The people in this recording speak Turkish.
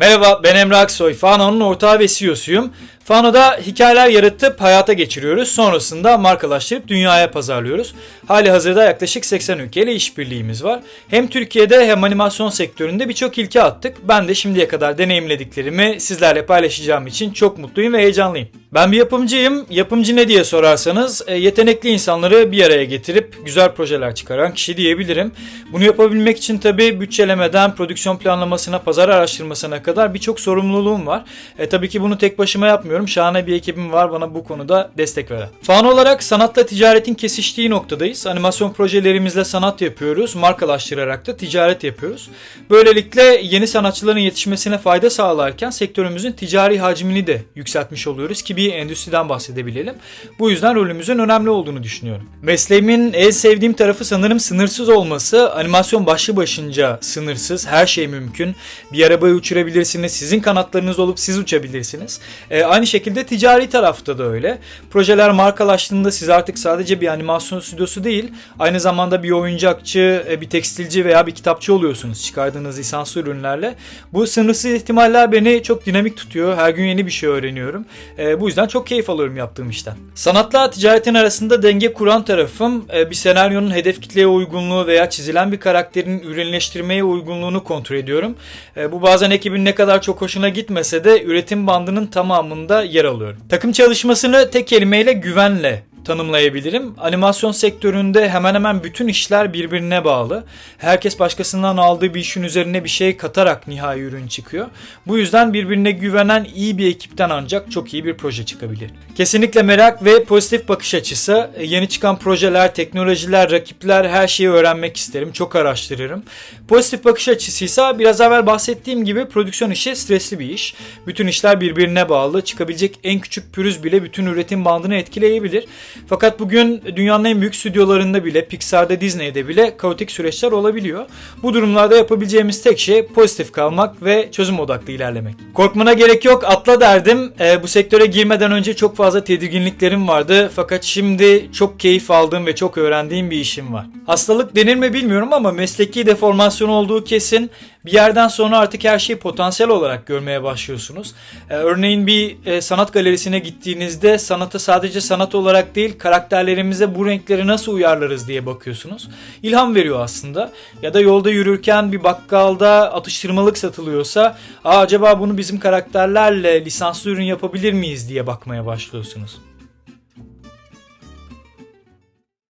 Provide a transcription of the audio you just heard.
Merhaba ben Emre Aksoy. Fano'nun ortağı ve CEO'suyum. Fano'da hikayeler yaratıp hayata geçiriyoruz. Sonrasında markalaştırıp dünyaya pazarlıyoruz. Hali hazırda yaklaşık 80 ülkeyle işbirliğimiz var. Hem Türkiye'de hem animasyon sektöründe birçok ilke attık. Ben de şimdiye kadar deneyimlediklerimi sizlerle paylaşacağım için çok mutluyum ve heyecanlıyım. Ben bir yapımcıyım. Yapımcı ne diye sorarsanız e, yetenekli insanları bir araya getirip güzel projeler çıkaran kişi diyebilirim. Bunu yapabilmek için tabii bütçelemeden prodüksiyon planlamasına, pazar araştırmasına kadar birçok sorumluluğum var. E, tabii ki bunu tek başıma yapmıyorum. Şahane bir ekibim var bana bu konuda destek veren. Fan olarak sanatla ticaretin kesiştiği noktadayız. Animasyon projelerimizle sanat yapıyoruz. Markalaştırarak da ticaret yapıyoruz. Böylelikle yeni sanatçıların yetişmesine fayda sağlarken sektörümüzün ticari hacmini de yükseltmiş oluyoruz ki bir endüstriden bahsedebilelim. Bu yüzden rolümüzün önemli olduğunu düşünüyorum. Mesleğimin en sevdiğim tarafı sanırım sınırsız olması. Animasyon başlı başınca sınırsız. Her şey mümkün. Bir arabayı uçurabilirsiniz. Sizin kanatlarınız olup siz uçabilirsiniz. Ee, aynı şekilde ticari tarafta da öyle. Projeler markalaştığında siz artık sadece bir animasyon stüdyosu değil, aynı zamanda bir oyuncakçı, e, bir tekstilci veya bir kitapçı oluyorsunuz çıkardığınız lisanslı ürünlerle. Bu sınırsız ihtimaller beni çok dinamik tutuyor. Her gün yeni bir şey öğreniyorum. E, bu yüzden çok keyif alıyorum yaptığım işten. Sanatla ticaretin arasında denge kuran tarafım e, bir senaryonun hedef kitleye uygunluğu veya çizilen bir karakterin ürünleştirmeye uygunluğunu kontrol ediyorum. E, bu bazen ekibin ne kadar çok hoşuna gitmese de üretim bandının tamamında yer alıyorum. Takım çalışmasını tek kelimeyle güvenle tanımlayabilirim. Animasyon sektöründe hemen hemen bütün işler birbirine bağlı. Herkes başkasından aldığı bir işin üzerine bir şey katarak nihai ürün çıkıyor. Bu yüzden birbirine güvenen iyi bir ekipten ancak çok iyi bir proje çıkabilir. Kesinlikle merak ve pozitif bakış açısı. E, Yeni çıkan projeler, teknolojiler, rakipler her şeyi öğrenmek isterim. Çok araştırırım. Pozitif bakış açısıysa biraz evvel bahsettiğim gibi prodüksiyon işi stresli bir iş. Bütün işler birbirine bağlı. Çıkabilecek en küçük pürüz bile bütün üretim bandını etkileyebilir. Fakat bugün dünyanın en büyük stüdyolarında bile, Pixar'da, Disney'de bile kaotik süreçler olabiliyor. Bu durumlarda yapabileceğimiz tek şey pozitif kalmak ve çözüm odaklı ilerlemek. Korkmana gerek yok, atla derdim. Ee, bu sektöre girmeden önce çok fazla tedirginliklerim vardı. Fakat şimdi çok keyif aldığım ve çok öğrendiğim bir işim var. Hastalık denir mi bilmiyorum ama mesleki deformasyon olduğu kesin. Bir yerden sonra artık her şeyi potansiyel olarak görmeye başlıyorsunuz. Ee, örneğin bir e, sanat galerisine gittiğinizde sanata sadece sanat olarak değil karakterlerimize bu renkleri nasıl uyarlarız diye bakıyorsunuz. İlham veriyor aslında. Ya da yolda yürürken bir bakkalda atıştırmalık satılıyorsa Aa, acaba bunu bizim karakterlerle lisanslı ürün yapabilir miyiz diye bakmaya başlıyorsunuz.